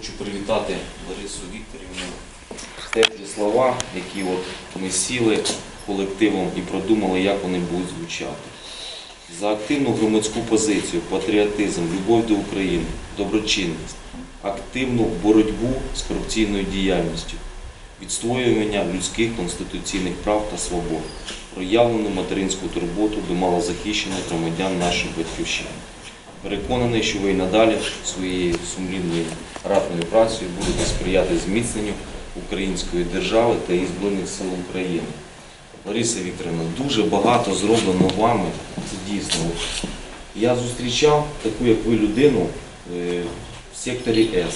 Хочу привітати Ларису Вікторівну. Теплі слова, які от ми сіли колективом і продумали, як вони будуть звучати. За активну громадську позицію, патріотизм, любов до України, доброчинність, активну боротьбу з корупційною діяльністю, відстоювання людських конституційних прав та свобод, проявлену материнську турботу до малозахищених громадян нашої батьківщини. Переконаний, що ви і надалі своєю сумлінною ратною працею будете сприяти зміцненню української держави та її Збройних сил України. Лариса Вікторівна, дуже багато зроблено вами. Це дійсно. Я зустрічав таку, як ви, людину е, в секторі С.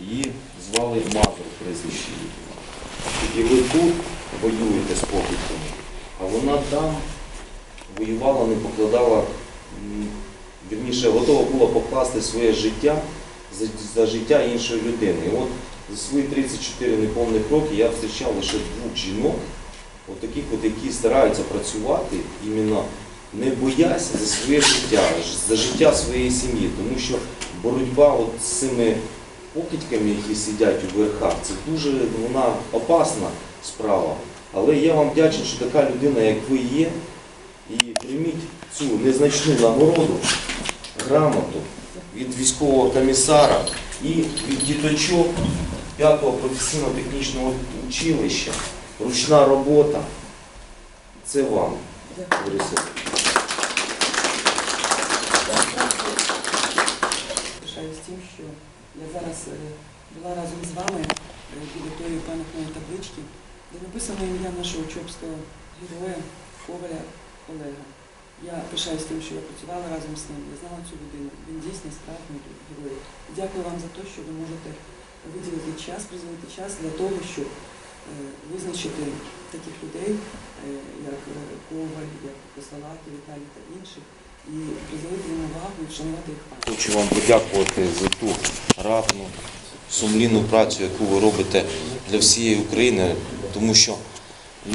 Її звали Мазур прізвище. І ви тут воюєте з покидьками, а вона там воювала, не покладала, вірніше, готова була покласти своє життя за, за життя іншої людини. І от за свої 34 неповних роки я зустрічав лише двох жінок, от таких, от, які стараються працювати іменно не боясь за своє життя, за життя своєї сім'ї. Тому що боротьба от з цими покидьками, які сидять у верхах, це дуже вона опасна справа. Але я вам вдячний, що така людина, як ви є, і прийміть цю незначну нагороду, грамоту від військового комісара і від діточок 5-го професійно-технічного училища. Ручна робота. Це вам, Борисович. Пишаюсь тим, що я зараз е, була разом з вами е, біля пам'ятної таблички, де написано ім'я нашого чопського героя Коваля Олега. Я пишаюсь тим, що я працювала разом з ним, я знала цю людину. Він дійсно справжній герой. Дякую вам за те, що ви можете виділити час, приділити час для того, щоб е, визначити таких людей, е, як Коваль, як Косалаки, Віталій та інших, і приділити їм увагу і вшанувати їх пам'ять. Хочу вам подякувати за ту ратну, сумлінну працю, яку ви робите для всієї України, тому що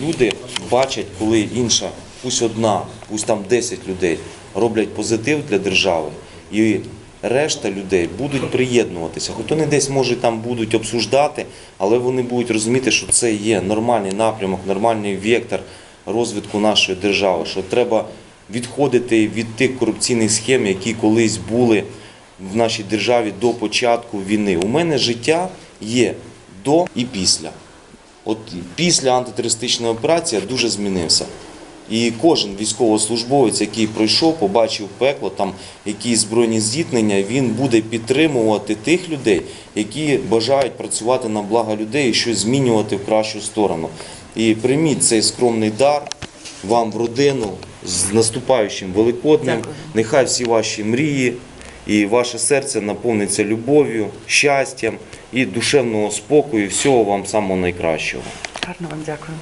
люди бачать, коли інша, пусть одна, пусть там 10 людей роблять позитив для держави, і решта людей будуть приєднуватися. Хоч вони десь може там будуть обсуждати, але вони будуть розуміти, що це є нормальний напрямок, нормальний вектор розвитку нашої держави, що треба відходити від тих корупційних схем, які колись були в нашій державі до початку війни. У мене життя є до і після. От після антитерористичної операції я дуже змінився. І кожен військовослужбовець, який пройшов, побачив пекло, там якісь збройні зіткнення, він буде підтримувати тих людей, які бажають працювати на благо людей і щось змінювати в кращу сторону. І прийміть цей скромний дар вам в родину з наступаючим Великоднем. Дякую. Нехай всі ваші мрії і ваше серце наповниться любов'ю, щастям і душевного спокою. Всього вам самого найкращого. Гарно вам дякую.